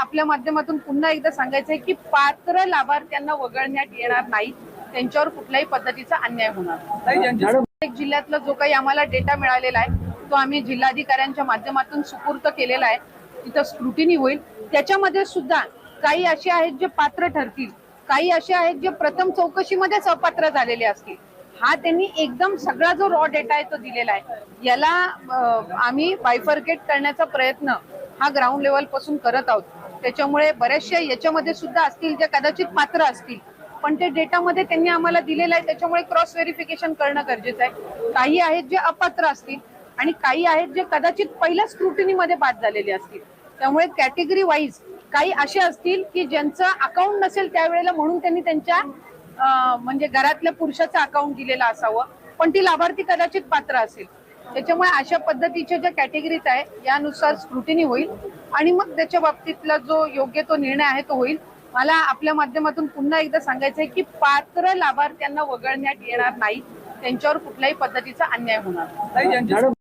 आपल्या माध्यमातून पुन्हा एकदा सांगायचं आहे की पात्र लाभार्थ्यांना वगळण्यात येणार नाही त्यांच्यावर कुठल्याही पद्धतीचा अन्याय होणार प्रत्येक जिल्ह्यातला जो काही आम्हाला डेटा मिळालेला आहे तो आम्ही जिल्हाधिकाऱ्यांच्या माध्यमातून सुपूर्त केलेला आहे. तिथं स्क्रुटिनी होईल. त्याच्यामध्ये सुद्धा काही असे आहेत जे पात्र ठरतील. काही असे आहेत जे प्रथम चौकशीमध्येच अपात्र झालेले असतील. हा त्यांनी एकदम सगळा जो रॉ डेटा आहे तो दिलेला आहे. याला आम्ही बायफर्केट करण्याचा प्रयत्न हा ग्राउंड लेवलपासून करत आहोत. त्याच्यामुळे बऱ्याचशा याच्यामध्ये सुद्धा असतील ज्या कदाचित पात्र असतील. पण ते डेटामध्ये त्यांनी आम्हाला दिलेलं आहे त्याच्यामुळे क्रॉस व्हेरिफिकेशन करणं गरजेचं आहे. काही आहेत जे अपात्र असतील आणि काही आहेत जे कदाचित पहिल्या स्क्रुटिनीमध्ये बाद झालेले असतील. त्यामुळे कॅटेगरी वाईज काही असे असतील की ज्यांचं अकाउंट नसेल त्यावेळेला म्हणून त्यांनी त्यांच्या म्हणजे घरातल्या पुरुषाचं अकाउंट दिलेलं असावं. पण ती लाभार्थी कदाचित पात्र असेल. त्याच्यामुळे अशा पद्धतीच्या ज्या कॅटेगरीज आहे यानुसार स्क्रुटिनी होईल. आणि मग त्याच्या बाबतीतला जो योग्य तो निर्णय आहे तो होईल. मला आपल्या माध्यमातून पुन्हा एकदा सांगायचं आहे की पात्र लाभार्थ्यांना वगळण्यात येणार नाही. त्यांच्यावर कुठल्याही पद्धतीचा अन्याय होणार